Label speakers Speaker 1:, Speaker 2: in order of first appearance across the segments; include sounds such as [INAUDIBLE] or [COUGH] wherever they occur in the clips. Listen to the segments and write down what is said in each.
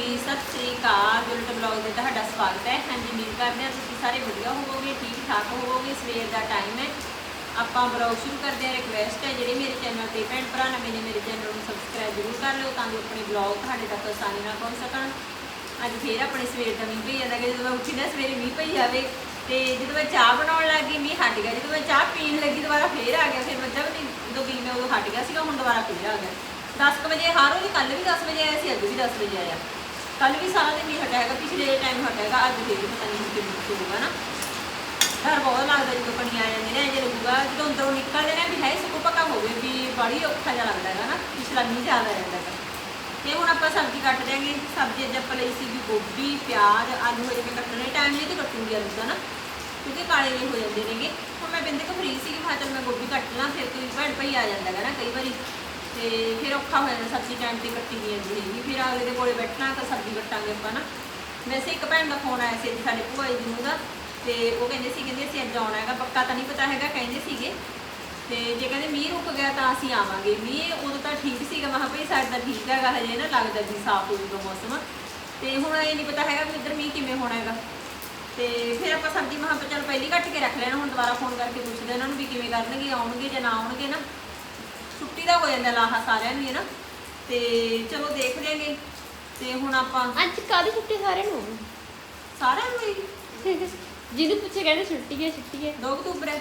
Speaker 1: ਜੀ, ਸਤਿ ਸ੍ਰੀ ਅਕਾਲ bullet blog ਦੇ ਤੁਹਾਡਾ ਸਵਾਗਤ ਹੈ। ਹਾਂਜੀ, ਉਮੀਦ ਕਰਦੇ ਹਾਂ ਤੁਸੀਂ ਸਾਰੇ ਵਧੀਆ ਹੋਵੋਗੇ ਠੀਕ ਠਾਕ ਹੋਵੋਗੇ, ਸਵੇਰ ਦਾ ਟਾਈਮ ਹੈ। ਆਪਾਂ ਬਲੌਗ ਸ਼ੁਰੂ ਕਰਦੇ ਹਾਂ ਰਿਕਵੈਸਟ ਹੈ, ਜਿਹੜੇ ਮੇਰੇ ਚੈਨਲ ਤੇ ਭੈਣ ਭਰਾ ਨਵੇਂ ਨੇ ਮੇਰੇ ਚੈਨਲ ਨੂੰ ਸਬਸਕ੍ਰਾਈਬ ਜ਼ਰੂਰ ਕਰ ਲਿਓ ਤਾਂ ਜੋ ਆਪਣੇ ਬਲੌਗ ਤੁਹਾਡੇ ਤੱਕ ਆਸਾਨੀ ਨਾਲ ਪਹੁੰਚ ਸਕਣ। ਅੱਜ ਫੇਰ ਆਪਣੇ ਸਵੇਰ ਦਾ ਮੀਂਹ ਪਈ ਜਾਂਦਾ ਕਿ ਜਦੋਂ ਮੈਂ ਉੱਠੀ ਨਾ ਸਵੇਰੇ ਮੀਂਹ ਪਈ ਜਾਵੇ ਤੇ ਜਦੋਂ ਮੈਂ ਚਾਹ ਬਣਾਉਣ ਲੱਗੀ ਮੀਂਹ ਹਟ ਗਿਆ। ਜਦੋਂ ਮੈਂ ਚਾਹ ਪੀਣ ਲੱਗੀ, ਦੁਬਾਰਾ ਫੇਰ ਆ ਗਿਆ। ਫਿਰ ਮੱਝਾਂ ਵੀ ਜਦੋਂ ਗਈ ਮੈਂ ਉਦੋਂ ਹਟ ਗਿਆ ਸੀਗਾ, ਹੁਣ ਦੁਬਾਰਾ ਫੇਰ ਆ ਗਿਆ। 10 ਵਜੇ, ਹਰ ਰੋਜ਼ ਕੱਲ ਵੀ 10 ਵਜੇ ਆਇਆ ਸੀ, ਅੱਜ ਵੀ 10 ਵਜੇ ਆਇਆ। ਕੱਲ ਵੀ ਸਾਰਾ ਦਿਨ ਨਹੀਂ ਹਟਿਆ ਹੈਗਾ ਪਿਛਲੇ ਟਾਈਮ ਹਟਿਆ ਹੈਗਾ ਅੱਜ ਫੇਰ ਪਤਾ ਨਹੀਂ ਕਿੰਨੀ ਹੋਊਗਾ ਨਾ। ਡਰ ਬਹੁਤ ਲੱਗਦਾ ਜਦੋਂ ਕਣੀਆਂ ਆ ਜਾਂਦੀਆਂ ਨੇ ਇੰਜ ਲੱਗੂਗਾ, ਜਦੋਂ ਅੰਦਰੋਂ ਨਿਕਲਦੇ ਨੇ ਵੀ ਹੈ ਸੁੱਕੋ ਪੱਕਾ ਹੋਵੇ ਵੀ ਬੜੀ ਔਖਾ ਜਿਹਾ ਲੱਗਦਾ ਹੈਗਾ ਨਾ, ਪਿਛਲਾ ਨਹੀਂ ਜ਼ਿਆਦਾ ਰਹਿੰਦਾ ਹੈਗਾ। ਤੇ ਹੁਣ ਆਪਾਂ ਸਬਜ਼ੀ ਕੱਟ ਦਿਆਂਗੇ, ਸਬਜ਼ੀ ਅੱਜ ਆਪਾਂ ਲਈ ਸੀਗੀ ਗੋਭੀ, ਪਿਆਜ਼, ਆਲੂ ਹੋ ਜਾਵੇ ਕੱਟਣੇ ਟਾਈਮ ਨਹੀਂ ਤੇ ਕੱਟੂਗੀ ਆਲੂ ਦਾ ਨਾ, ਕਿਉਂਕਿ ਕਾਲੇ ਜਿਹੇ ਹੋ ਜਾਂਦੇ ਨੇਗੇ। ਹੁਣ ਮੈਂ ਬਿੰਦੇ ਕੋ ਫਰੀ ਸੀਗੀ, ਮੈਂ ਚੱਲ ਮੈਂ ਗੋਭੀ ਕੱਟ ਲਾਂ, ਫਿਰ ਕੋਈ ਭੈਣ ਭਈ ਆ ਜਾਂਦਾ ਹੈਗਾ ਨਾ ਕਈ ਵਾਰੀ। ਤੇ ਫਿਰ ਔਖਾ ਹੋ ਜਾਂਦਾ ਸਬਜ਼ੀ ਟਾਈਮ ਤੇ ਕੱਟੀ ਨਹੀਂ ਜਾਂਦੀ ਹੈਗੀ ਫਿਰ ਅਗਲੇ ਦੇ ਕੋਲੇ ਬੈਠਣਾ ਤਾਂ ਸਬਜ਼ੀ ਕੱਟਾਂਗੇ ਆਪਾਂ ਨਾ। ਵੈਸੇ ਇੱਕ ਭੈਣ ਦਾ ਫੋਨ ਆਇਆ ਸੀ ਅੱਜ ਸਾਡੇ ਭੂਆ ਜੀ ਨੂੰ ਦਾ ਤੇ ਉਹ ਕਹਿੰਦੇ ਸੀ, ਕਹਿੰਦੇ ਅਸੀਂ ਅੱਜ ਆਉਣਾ ਹੈਗਾ, ਪੱਕਾ ਤਾਂ ਨਹੀਂ ਪਤਾ ਹੈਗਾ, ਕਹਿੰਦੇ ਸੀਗੇ। ਤੇ ਜੇ ਕਹਿੰਦੇ ਮੀਂਹ ਰੁਕ ਗਿਆ ਤਾਂ ਅਸੀਂ ਆਵਾਂਗੇ। ਮੀਂਹ ਉਦੋਂ ਤਾਂ ਠੀਕ ਸੀਗਾ, ਮੈਂ ਕਿਹਾ ਭਈ ਸਾਡੇ ਤਾਂ ਠੀਕ ਹੈਗਾ, ਹਜੇ ਨਾ ਲੱਗਦਾ ਜੀ ਸਾਫ਼ ਹੋ ਜੂਗਾ ਮੌਸਮ। ਤੇ ਹੁਣ ਇਹ ਨਹੀਂ ਪਤਾ ਹੈਗਾ ਵੀ ਇੱਧਰ ਮੀਂਹ ਕਿਵੇਂ ਹੋਣਾ ਹੈਗਾ। ਤੇ ਫਿਰ ਆਪਾਂ ਸਬਜ਼ੀ ਮਹਾਂ ਚੱਲ ਪਹਿਲੀ ਕੱਟ ਕੇ ਰੱਖ ਲੈਣਾ, ਹੁਣ ਦੁਬਾਰਾ ਫੋਨ ਕਰਕੇ ਪੁੱਛਦੇ ਇਹਨਾਂ ਨੂੰ ਵੀ ਕਿਵੇਂ ਕਰਨਗੇ, ਆਉਣਗੇ ਜਾਂ ਨਾ ਆਉਣਗੇ ਨਾ। ਛੁੱਟੀ ਦਾ ਹੋ ਜਾਂਦਾ ਲਾਹਾ ਸਾਰਿਆਂ ਨੂੰ ਹੀ ਨਾ? ਤੇ ਚਲੋ ਦੇਖ ਲੈਂਗੇ ਤੇ ਹੁਣ ਆਪਾਂ
Speaker 2: ਅੱਜ ਕਾਦੀ ਛੁੱਟੀ ਸਾਰੇ ਨੂੰ?
Speaker 1: ਸਾਰਿਆਂ ਨੂੰ ਹੀ। [LAUGHS]
Speaker 2: ਜਿਹਨੂੰ ਪੁੱਛੇ ਕਹਿੰਦੇ ਛੁੱਟੀ ਹੈ ਛੁੱਟੀ ਹੈ।
Speaker 1: 2 ਅਕਤੂਬਰ ਹੈ।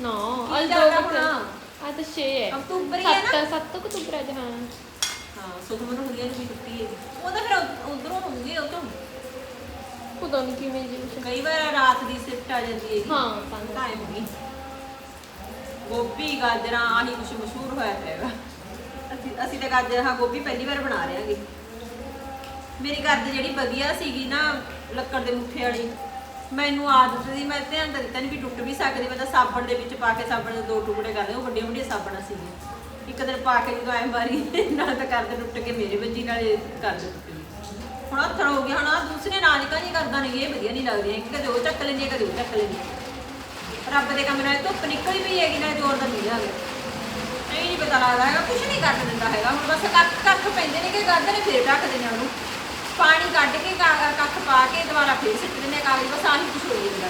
Speaker 2: ਨਾ ਅੱਜ ਦੋ
Speaker 1: ਹੁਣ?
Speaker 2: ਆ ਤਾਂ 6 ਹੈ।
Speaker 1: ਅਕਤੂਬਰ ਹੀ ਹੈ ਨਾ?
Speaker 2: 7 7 ਅਕਤੂਬਰ ਅੱਜ ਹਾਂ।
Speaker 1: ਹਾਂ ਸੁਖਮਨ ਹੁਲੀਆਂ ਨੂੰ ਵੀ ਛੁੱਟੀ ਹੈ। ਉਹ ਤਾਂ ਫਿਰ ਉਧਰੋਂ ਹੋਊਗੀ ਉਹ ਤੋਂ।
Speaker 2: ਪਤਾ ਨਹੀਂ ਕਿਵੇਂ ਜੀ।
Speaker 1: ਕਈ ਵਾਰ ਰਾਤ ਦੀ ਸ਼ਿਫਟ ਆ ਜਾਂਦੀ ਹੈਗੀ।
Speaker 2: ਹਾਂ ਤਾਂ
Speaker 1: ਟਾਈਮ ਨਹੀਂ ਗੋਭੀ, ਗਾਜਰਾਂ, ਆਹੀ ਕੁਛ ਮਸ਼ਹੂਰ ਹੋਇਆ ਪਿਆ ਅਸੀਂ ਅਸੀਂ ਤਾਂ ਗਾਜਰ, ਹਾਂ, ਗੋਭੀ ਪਹਿਲੀ ਵਾਰ ਬਣਾ ਰਹੇ ਹਾਂਗੇ। ਮੇਰੀ ਗੱਦ ਜਿਹੜੀ ਵਧੀਆ ਸੀਗੀ ਨਾ, ਲੱਕੜ ਦੇ ਮੁੱਠੇ ਵਾਲੀ, ਮੈਨੂੰ ਆਦਤ ਸੀ, ਮੈਂ ਧਿਆਨ ਤਾਂ ਦਿੱਤਾ ਨਹੀਂ ਵੀ ਟੁੱਟ ਵੀ ਸਕਦੀ, ਮੈਂ ਤਾਂ ਸਾਬਣ ਦੇ ਵਿੱਚ ਪਾ ਕੇ ਸਾਬਣ ਦੇ ਦੋ ਟੁਕੜੇ ਕਰਦੇ ਉਹ ਵੱਡੀਆਂ ਵੱਡੀਆਂ ਸਾਬਣਾਂ ਸੀਗੀਆਂ। ਇੱਕ ਦਿਨ ਪਾ ਕੇ ਜਦੋਂ ਐ ਮਾਰੀ ਨਾਲ ਤਾਂ ਕਰਦੇ ਟੁੱਟ ਕੇ ਮੇਰੇ ਵੱਜੀ, ਨਾਲੇ ਕਰਦੇ ਟੁੱਟ ਹੁਣ ਹੱਥ ਹੋ ਗਿਆ, ਹੁਣ ਆਹ ਦੂਸਰੇ ਨਾਜਕਾਂ ਜੀ ਕਰਦਾ ਨਹੀਂ ਇਹ ਵਧੀਆ ਨਹੀਂ ਲੱਗਦੀਆਂ ਕਿ ਕਦੇ ਉਹ ਚੱਕ ਲੈਂਦੀ ਕਦੇ ਉਹ ਚੱਕ ਲੈਂਦੀ। ਰੱਬ ਦੇ ਕੰਮ ਨਾਲ ਧੁੱਪ ਨਿਕਲੀ ਪਈ ਹੈਗੀ ਨਾ ਜ਼ੋਰ ਦਾ ਨਹੀਂ ਲੱਗ ਇਹ ਨਹੀਂ ਪਤਾ ਲੱਗਦਾ ਹੈਗਾ ਕੁਝ ਨਹੀਂ ਕੱਢ ਦਿੰਦਾ ਹੈਗਾ। ਹੁਣ ਬਸ ਕੱਖ ਕੱਖ ਪੈਂਦੇ ਨੇ ਕਿ ਕੱਢਦੇ ਨੇ ਫੇਰ ਢੱਕਦੇ ਨੇ ਉਹਨੂੰ। ਪਾਣੀ ਕੱਢ ਕੇ ਕੱਖ ਪਾ ਕੇ ਦੁਬਾਰਾ ਫੇਰ ਸਿੱਟ ਦਿੰਦੇ ਆ ਕਾਗਜ਼, ਬਸ ਆਹੀ ਕੁਝ ਹੋ ਜਾਂਦਾ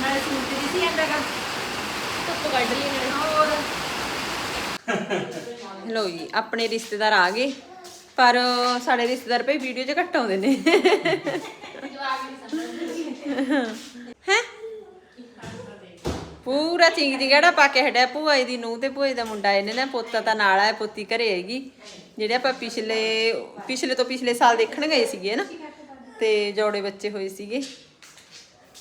Speaker 1: ਨਾਲੇ ਸੂਟ ਦੀ ਸੀ ਜਾਂਦਾ ਹੈਗਾ
Speaker 2: ਧੁੱਪ ਕੱਢ ਲਈ ਇਹਨਾਂ
Speaker 1: ਹੋਰ? ਲੋ ਜੀ, ਆਪਣੇ ਰਿਸ਼ਤੇਦਾਰ ਆ ਗਏ, ਪਰ ਸਾਡੇ ਰਿਸ਼ਤੇਦਾਰ ਭਈ ਵੀਡੀਓ 'ਚ ਘੱਟ ਆਉਂਦੇ ਨੇ। ਹੈ ਪੂਰਾ ਚਿੰਗ ਚਿੰਗੜਾ ਪਾ ਕੇ ਹਟਿਆ। ਭੂਆ ਜੀ ਦੀ ਨੂੰ ਤੇ ਭੂਆ ਜੀ ਦਾ ਮੁੰਡਾ ਇਹਨੇ ਨਾ ਪੋਤਾ ਤਾਂ ਨਾਲ ਆਇਆ ਪੋਤੀ ਘਰੇ ਹੈਗੀ। ਜਿਹੜੇ ਆਪਾਂ ਪਿਛਲੇ ਪਿਛਲੇ ਤੋਂ ਪਿਛਲੇ ਸਾਲ ਦੇਖਣ ਗਏ ਸੀਗੇ ਨਾ ਤੇ ਜੋੜੇ ਬੱਚੇ ਹੋਏ ਸੀਗੇ।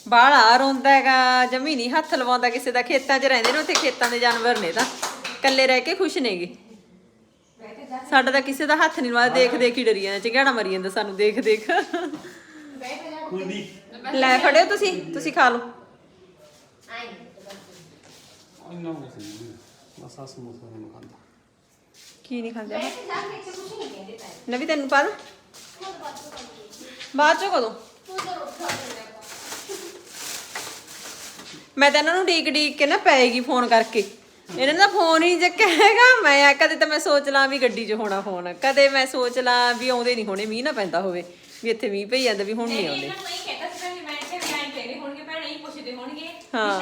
Speaker 1: ਬਾਹਲਾ ਰੋਂਦਾ ਹੈਗਾ ਜਮੀ ਨਹੀਂ ਹੱਥ ਲਵਾਉਂਦਾ ਕਿਸੇ ਦਾ ਖੇਤਾਂ 'ਚ ਰਹਿੰਦੇ ਨੇ ਉੱਥੇ ਖੇਤਾਂ ਦੇ ਜਾਨਵਰ ਨੇ ਤਾਂ ਇਕੱਲੇ ਰਹਿ ਕੇ ਖੁਸ਼ ਨੇਗੇ। ਸਾਡਾ ਤਾਂ ਕਿਸੇ ਦਾ ਹੱਥ ਨਹੀਂ ਲਵਾਉਂਦਾ ਦੇਖ ਦੇਖ ਹੀ ਡਰੀ ਜਾਂਦਾ ਚਿਹੜਾ ਮਰੀ ਜਾਂਦਾ ਸਾਨੂੰ ਦੇਖ ਦੇਖ। ਲੈ ਫੜਿਓ ਤੁਸੀਂ ਤੁਸੀਂ ਖਾ ਲਓ।
Speaker 3: ਇੰਨਾ ਕੁਛ ਨਹੀਂ ਬਸ ਆ ਸਮੋਸਾ ਨਹੀਂ ਖਾਂਦਾ
Speaker 1: ਕੀ ਨਹੀਂ ਖਾਂਦੇ ਨਵੀ ਤੈਨੂੰ ਪਾ ਦਾਂ ਬਾਅਦ ਚੋਂ ਕਦੋਂ ਮੈਂ ਤਾਂ ਇਹਨਾਂ ਨੂੰ ਡੀਕ ਡੀਕ ਕੇ ਨਾ ਪੈਗੀ ਫੋਨ ਕਰਕੇ ਇਹਨਾਂ ਦਾ ਫੋਨ ਹੀ ਚੱਕਿਆ ਹੈਗਾ ਮੈਂ ਕਦੇ ਤਾਂ ਮੈਂ ਸੋਚ ਲਾਂ ਵੀ ਗੱਡੀ 'ਚ ਹੋਣਾ ਫੋਨ ਕਦੇ ਮੈਂ ਸੋਚ ਲਾਂ ਵੀ ਆਉਂਦੇ ਨਹੀਂ ਹੋਣੇ ਮੀਂਹ ਨਾ ਪੈਂਦਾ ਹੋਵੇ ਵੀ ਇੱਥੇ ਮੀਂਹ ਪਈ ਜਾਂਦਾ ਵੀ ਹੁਣ ਨਹੀਂ ਆਉਂਦੇ ਹਾਂ।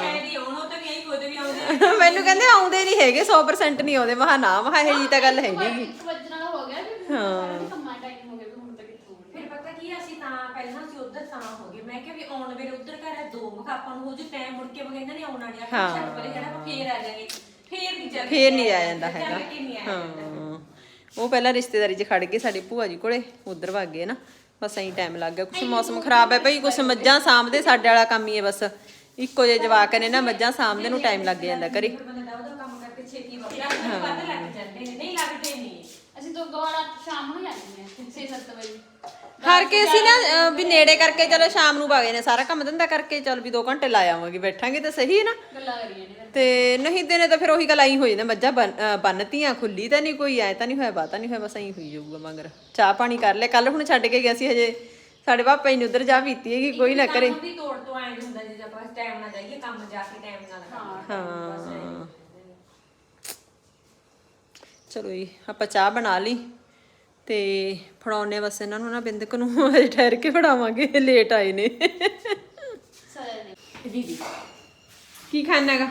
Speaker 1: ਮੈਨੂੰ ਕਹਿੰਦੇ ਆਉਂਦੇ ਨਹੀਂ ਹੈਗੇ 100% ਨਹੀਂ ਆਉਂਦੇ। ਮਹਾ ਨਾ ਮਹਾ ਇਹ ਜੀ ਤਾਂ ਗੱਲ ਹੈ ਨਹੀਂ
Speaker 2: ਇੱਕ ਵਜੇ ਨਾਲ ਹੋ ਗਿਆ ਵੀ
Speaker 1: ਹਾਂ।
Speaker 2: ਕੰਮਾਂ ਟਾਈਮ ਹੋ ਗਿਆ ਵੀ ਹੁਣ ਤੱਕ ਕਿੱਥੋਂ ਹੋਣਾ।
Speaker 4: ਫਿਰ ਪਤਾ ਕੀ ਆ, ਅਸੀਂ ਤਾਂ ਪਹਿਲਾਂ ਅਸੀਂ ਉਧਰ ਤਾਂ ਹੋ ਗਏ। ਮੈਂ ਕਿਹਾ ਵੀ ਆਉਣ ਵੇਲੇ ਉਧਰ ਘਰ ਹੈ ਦੋ ਮੁਖ ਆਪਾਂ ਨੂੰ ਉਹ ਜੋ ਟਾਈਮ ਮੁੜ ਕੇ ਬਗੈਂਦਾ ਨਹੀਂ ਆਉਣਾ ਨਹੀਂ
Speaker 1: ਹਾਂ।
Speaker 4: ਆਪਾਂ ਛੱਡ ਪਰੇ ਜਿਹੜਾ ਆਪਾਂ ਫੇਰ ਆ ਜਾਾਂਗੇ। ਫੇਰ ਨਹੀਂ ਚੱਲ
Speaker 1: ਫੇਰ ਨਹੀਂ ਆ ਜਾਂਦਾ ਹੈਗਾ। ਹਾਂ। ਉਹ ਪਹਿਲਾਂ ਰਿਸ਼ਤੇਦਾਰੀ 'ਚ ਖੜ ਗਏ ਸਾਡੀ ਭੂਆ ਜੀ ਕੋਲੇ ਉਧਰ ਵਗ ਗਏ ਨਾ। ਬਸ ਐਂ ਟਾਈਮ ਲੱਗ ਗਿਆ। ਕੁਛ ਮੌਸਮ ਖਰਾਬ ਹੈ ਭਈ ਕੁਛ ਮੱਝਾਂ ਸਾਂਭਦੇ ਸਾਡੇ ਵਾਲਾ ਕੰਮ ਹੀ ਹੈ ਬਸ। ਇੱਕੋ ਜਿਹੇ ਜਵਾਕ ਨੇ ਨਾ ਮੱਝਾਂ ਸਾਂਭਦੇ ਨੂੰ ਟਾਈਮ ਲੱਗ ਜਾਂਦਾ ਘਰੇ।
Speaker 4: ਬੰਦੇ ਦਾ ਉਹਦਾ ਕੰਮ ਕਰਕੇ ਛੇਤੀ ਵਧੀਆ ਵੱਧ ਲੱਗ ਜਾਂਦੇ ਨੇ ਨਹੀਂ ਲੱਗਦੇ ਨਹੀਂ।
Speaker 2: ਅਸੀਂ ਤੋਂ ਗਵਾਰਾ ਸ਼ਾਮ ਨੂੰ ਜਾਂਦੇ ਹਾਂ 6-7 ਵਜੇ।
Speaker 1: ਹਰ ਕੇ ਅਸੀਂ ਨਾ ਅਹ, ਵੀ ਨੇੜੇ ਕਰਕੇ ਚਲੋ ਸ਼ਾਮ ਨੂੰ ਵਗ ਨੇ ਸਾਰਾ ਕੰਮ ਧੰਦਾ ਕਰਕੇ ਚਲ ਵੀ 2 ਘੰਟੇ ਲਾ ਆਵਾਂਗੇ ਬੈਠਾਂਗੇ ਤਾਂ ਸਹੀ ਹੈ ਨਾ।
Speaker 2: ਗੱਲਾਂ ਕਰੀਆਂ ਨੇ
Speaker 1: ਤੇ ਨਹੀਂ ਦਿਨੇ ਤਾਂ ਫਿਰ ਉਹੀ ਗੱਲ ਆਈ ਹੋਈ ਨਾ ਮੱਝਾਂ ਬੰਨ- ਅਹ ਬੰਨਤੀਆਂ ਖੁੱਲੀ ਤਾਂ ਨਹੀਂ ਕੋਈ ਐ ਤਾਂ ਨਹੀਂ ਹੋਇਆ ਬਾਤਾ ਨਹੀਂ ਹੋਇਆ ਬਸ ਐਂ ਹੋਈ ਜਾਊਗਾ ਮਗਰ। ਚਾਹ ਪਾਣੀ ਕਰ ਲਿਆ ਕੱਲ ਹੁਣ ਛੱਡ ਕੇ ਗਿਆ ਸੀ ਹਜੇ। ਸਾਡੇ ਪਾਪਾ ਨੇ ਉਧਰ ਜਾ ਪੀਤੀ ਹੈਗੀ ਕੋਈ ਨਾ ਕਰੇ।
Speaker 4: ਕੰਮ ਦੀ ਤੋੜ ਤੋਂ ਆਏ ਹੁੰਦਾ ਜੇ ਆਪਾਂ ਟਾਈਮ ਨਾਲ ਜਾਈਏ ਕੰਮ ਜਾ ਕੇ ਟਾਈਮ ਨਾਲ ਕਰਾਂਗੇ
Speaker 1: ਹਾਂ ਚਲੋ ਜੀ ਆਪਾਂ ਚਾਹ ਬਣਾ ਲਈ ਤੇ ਫੜਾਉਣੇ ਬਸ ਇਹਨਾਂ ਨੂੰ ਨਾ ਬਿੰਦਕ ਨੂੰ। [LAUGHS] ਅਜੇ ਠਹਿਰ ਕੇ ਫੜਾਵਾਂਗੇ ਲੇਟ ਆਏ ਨੇ।
Speaker 4: ਦੀਦੀ
Speaker 1: ਕੀ ਖਾਣਾਗਾ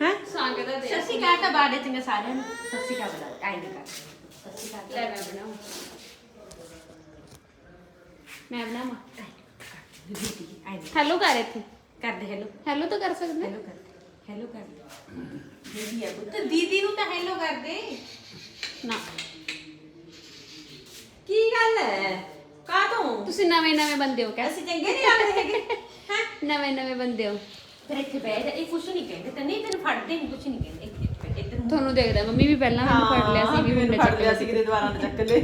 Speaker 1: ਹੈ?
Speaker 2: ਸੰਗ ਦਾ ਦੇ।
Speaker 4: ਸੱਸੀ ਕਾ ਤਾਂ ਬਾੜੇ ਚੰਗਾ ਸਾਰਿਆਂ ਨੂੰ ਸੱਸੀ ਕਾ ਬਣਾ ਆਈ ਨਹੀਂ ਕਰ ਸੱਸੀ ਕਾ
Speaker 2: ਲੈ ਮੈਂ ਬਣਾਉਂ ਮੈਂ ਬਣਾਵਾਂ? ਹੈਲੋ ਕਰ ਇੱਥੇ।
Speaker 4: ਕਰਦੇ ਹੈਲੋ
Speaker 2: ਹੈਲੋ ਤਾਂ ਕਰ ਸਕਦੇ।
Speaker 4: ਹੈਲੋ ਕਰਦੇ ਹੈਲੋ ਕਰਦੇ ਦੀਦੀ ਆ ਪੁੱਤ ਦੀਦੀ ਨੂੰ ਤਾਂ ਹੈਲੋ ਕਰਦੇ
Speaker 2: ਨਾ।
Speaker 1: ਕੀ ਗੱਲ ਹੈ ਕਾ ਤੋਂ
Speaker 2: ਤੁਸੀਂ ਨਵੇਂ ਨਵੇਂ ਬੰਦੇ ਹੋ ਕਹਿ।
Speaker 1: ਅਸੀਂ ਚੰਗੇ ਨਹੀਂ ਲੱਗਦੇ ਹੈਗੇ ਹੈ?
Speaker 2: ਨਵੇਂ ਨਵੇਂ ਬੰਦੇ ਹੋ।
Speaker 4: ਫਿਰ ਇੱਥੇ ਬਹਿ ਜਾ ਇਹ ਕੁਛ ਨਹੀਂ ਕਹਿੰਦੇ ਤਾਂ ਨਹੀਂ ਤੈਨੂੰ ਫੜਦੇ ਨਹੀਂ ਕੁਛ ਨਹੀਂ ਕਹਿੰਦੇ। ਇੱਥੇ ਬੈਠ, ਇੱਧਰ ਮੂੰਹ
Speaker 2: ਤੁਹਾਨੂੰ ਦੇਖਦਾ ਮੰਮੀ ਵੀ ਪਹਿਲਾਂ ਮੈਨੂੰ ਫੜ ਲਿਆ ਸੀ ਵੀ
Speaker 1: ਮੈਨੂੰ ਫੜ ਲਿਆ ਸੀ
Speaker 2: ਚੱਕ
Speaker 1: ਕਿਤੇ ਦੁਬਾਰਾ ਨਾ ਚੱਕ ਲੈ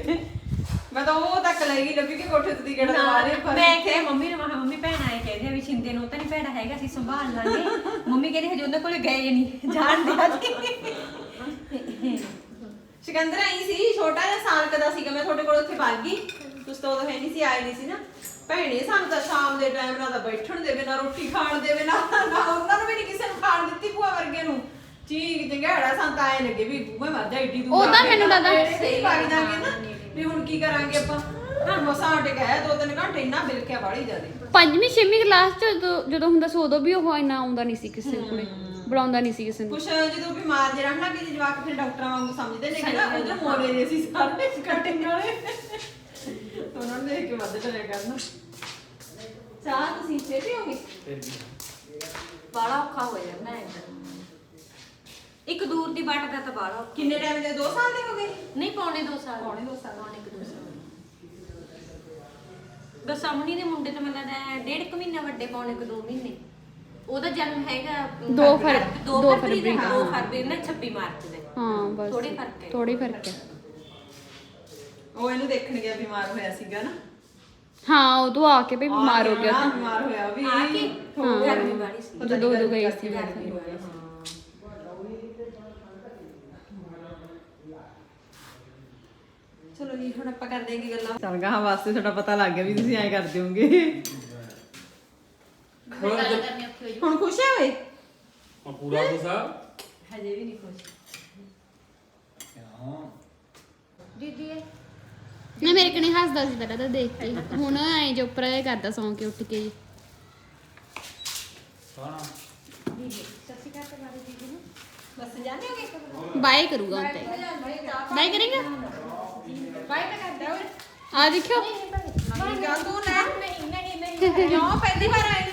Speaker 1: ਮੈਂ ਤਾਂ ਉਹ ਤੱਕ ਲੈ ਗਈ ਲੱਭੀ ਕਿ ਕੋਠੇ ਤੇ ਕਿਹੜਾ ਦਵਾ ਰਹੇ ਪਰ
Speaker 4: ਮੈਂ ਕਿਹਾ ਮੰਮੀ ਨੂੰ ਮਹਾ ਮੰਮੀ ਭੈਣ ਆਏ ਕਹਿੰਦੇ ਆ ਵੀ ਛਿੰਦੇ ਨੂੰ ਤਾਂ ਨਹੀਂ ਭੈਣਾ ਹੈਗਾ ਅਸੀਂ ਸੰਭਾਲ ਲਾਂਗੇ। [LAUGHS] ਮੰਮੀ ਕਹਿੰਦੀ ਹਜੇ ਉਹਨਾਂ ਕੋਲੇ ਗਏ ਨਹੀਂ ਜਾਣ ਦੇ
Speaker 1: ਸਿਕੰਦਰ ਆਈ ਸੀ ਛੋਟਾ ਜਿਹਾ ਸਾਲ ਕਦਾ ਸੀਗਾ ਮੈਂ ਤੁਹਾਡੇ ਕੋਲ ਉੱਥੇ ਭੱਜ ਗਈ। ਤੁਸੀਂ ਤਾਂ ਉਦੋਂ ਹੈ ਨਹੀਂ ਸੀ ਆਏ ਨਹੀਂ ਸੀ ਨਾ। ਭੈਣੇ ਸਾਨੂੰ ਤਾਂ ਸ਼ਾਮ ਦੇ ਟਾਈਮ ਨਾਲ ਤਾਂ ਬੈਠਣ ਦੇਵੇ ਨਾ ਰੋਟੀ ਖਾਣ ਦੇਵੇ ਨਾ ਨਾ ਉਹਨਾਂ ਨੂੰ ਵੀ ਨਹੀਂ ਕਿਸੇ ਨੂੰ ਖਾਣ ਦਿੱਤੀ ਭੂਆ ਵਰਗੇ ਨੂੰ। ਚੀਕ ਜੰਗੜਾ ਸੰਤ ਆਏ ਲੱਗੇ ਵੀ ਮੈਂ ਮਰ ਜਾ ਏਡੀ ਦੂਰ
Speaker 2: ਉਹ ਤਾਂ
Speaker 1: ਕੇ
Speaker 2: ਮੈਨੂੰ ਲੱਗਦਾ
Speaker 1: ਸਹੀ ਵਗ ਜਾਗੇ ਨਾ। ਵੀ ਹੁਣ ਕੀ ਕਰਾਂਗੇ ਆਪਾਂ? ਹਾਂ ਮਸਾਂ ਟਿਕਾਇਆ ਦੋ ਤਿੰਨ ਘੰਟੇ ਇੰਨਾ ਬਿਲਕਿਆ ਬਾੜੀ ਜਾਦੇ
Speaker 2: ਪੰਜਵੀਂ ਛੇਵੀਂ ਕਲਾਸ ਚ ਜਦੋਂ ਜਦੋਂ ਹੁੰਦਾ ਸੀ ਉਦੋਂ ਵੀ ਉਹ ਇੰਨਾ ਆਉਂਦਾ ਨਹੀਂ ਸੀ ਕਿਸੇ ਕੋਲੇ ਬੁਲਾਉਂਦਾ ਨਹੀਂ ਸੀ ਕਿਸੇ ਨੂੰ।
Speaker 1: ਕੁਛ ਜਦੋਂ ਬਿਮਾਰ ਜੇ ਰਹਿਣਾ ਕਿ ਜਵਾਕ ਫਿਰ ਡਾਕਟਰਾਂ ਵਾਂਗੂ ਸਮਝਦੇ ਨੇ ਕਿ ਨਾ ਉਧਰ ਮੋਲੇ ਜੇ ਸੀ ਸਾਰੇ ਕਟਿੰਗ ਵਾਲੇ। ਉਹਨਾਂ ਨੂੰ ਕੇ ਵੱਧ ਡਰਿਆ ਕਰਨਾ ਚਾਹ ਤੁਸੀਂ ਛੇਤੀ ਹੋਗੇ
Speaker 4: ਬਾਲਾ ਔਖਾ ਹੋ ਜਾਂਦਾ ਹੈ ਇੱਕ ਦੂਰ ਦੀ ਬਾਟ ਦਾ ਤਾਂ ਬਾਲਾ।
Speaker 1: ਕਿੰਨੇ ਟਾਈਮ ਦੇ? 2 ਸਾਲ ਦੇ ਹੋ
Speaker 4: ਨਹੀਂ ਪੌਣੇ 2 ਸਾਲ।
Speaker 1: ਪੌਣੇ ਦੋ ਸਾਲ।
Speaker 4: ਪੌਣੇ ਕੁ ਦੋ ਸਾਲ। ਦਸਾਮਣੀ ਦੇ ਮੁੰਡੇ ਤਾਂ ਮੈਨੂੰ ਲੱਗਦਾ ਹੈ ਡੇਢ ਕੁ ਮਹੀਨਾ ਵੱਡੇ ਪੌਣੇ ਕੁ 2 ਮਹੀਨੇ। ਉਹਦਾ ਜਨਮ ਹੈਗਾ
Speaker 2: ਦੋ ਫਰ-
Speaker 4: ਦੋ
Speaker 2: ਦੋ
Speaker 4: ਫਰਵਰੀ ਦਾ
Speaker 2: ਫਰਵਰੀ।
Speaker 4: 2 ਫਰਵਰੀ ਨਾ 26 ਮਾਰਚ ਦੇ।
Speaker 2: ਹਾਂ ਬਸ।
Speaker 4: ਥੋੜੇ ਫ਼ਰਕ ਹੈ।
Speaker 2: ਥੋੜੇ ਫ਼ਰਕ ਹੈ।
Speaker 1: ਉਹ ਇਹਨੂੰ ਦੇਖਣ ਗਿਆ ਬਿਮਾਰ ਹੋਇਆ ਸੀਗਾ ਨਾ।
Speaker 2: ਹਾਂ ਉਦੋਂ ਆ ਕੇ ਵੀ ਬਿਮਾਰ ਹੋ ਗਿਆ
Speaker 1: ਹਾਂ, ਬਿਮਾਰ ਹੋਇਆ ਉਹ ਵੀ
Speaker 4: ਆ ਕੇ
Speaker 1: ਹੋਰ।
Speaker 4: ਗਰਮੀ ਵਾਲੀ ਸੀ।
Speaker 1: ਨੀ
Speaker 2: ਉਦੋਂ- ਗਈ ਸੀ।
Speaker 1: ਗਰਮੀ ਹੋ ਗਈ ਸੀ। ਚਲੋ ਜੀ ਹੁਣ ਆਪਾਂ ਕਰ ਦੇਂਗੇ ਗੱਲਾਂ। ਚੱਲ ਗਾਹਾਂ ਵਾਸਤੇ ਤੁਹਾਡਾ ਪਤਾ ਲੱਗ ਗਿਆ ਵੀ ਤੁਸੀਂ ਐਂ ਕਰ ਦਿਓਗੇ ਹੁਣ ਖੁਸ਼ ਹੈ ਓਏ?
Speaker 3: ਆ ਪੂਰਾ ਗੁੱਸਾ
Speaker 4: ਹਜੇ ਵੀ ਨਹੀਂ ਖੁਸ਼। ਦੀਦੀ ਇਹ
Speaker 2: ਨਾ ਮੇਰੇ ਕਨੇ ਹੱਸਦਾ ਸੀ ਪਹਿਲਾਂ ਤਾਂ ਦੇਖ ਕੇ। ਹੁਣ ਐ ਜੋ ਉੱਪਰ ਇਹ ਕਰਦਾ ਸੌਂ ਕੇ ਉੱਠ ਕੇ। ਜੀ
Speaker 3: ਸਾਣਾ
Speaker 4: ਦੀਦੀ ਸੱਚੀ ਕਰਤੇ ਬਾਰੇ ਦੀਦੀ ਨੂੰ।
Speaker 1: ਬਸ ਜਾਣੇ ਹੋਗੇ?
Speaker 2: ਬਾਏ ਕਰੂਗਾ ਹੁਣ ਤੇ। ਬਾਏ ਕਰੇਗਾ?
Speaker 4: ਬਾਈ ਤਾਂ ਕਰਦਾ ਓਏ
Speaker 2: ਆ ਦੇਖਿਓ।
Speaker 1: ਤੂੰ ਲੈ।
Speaker 4: ਨਹੀਂ ਨਹੀਂ ਨਹੀਂ
Speaker 1: ਪਹਿਲੀ ਵਾਰ ਆਈ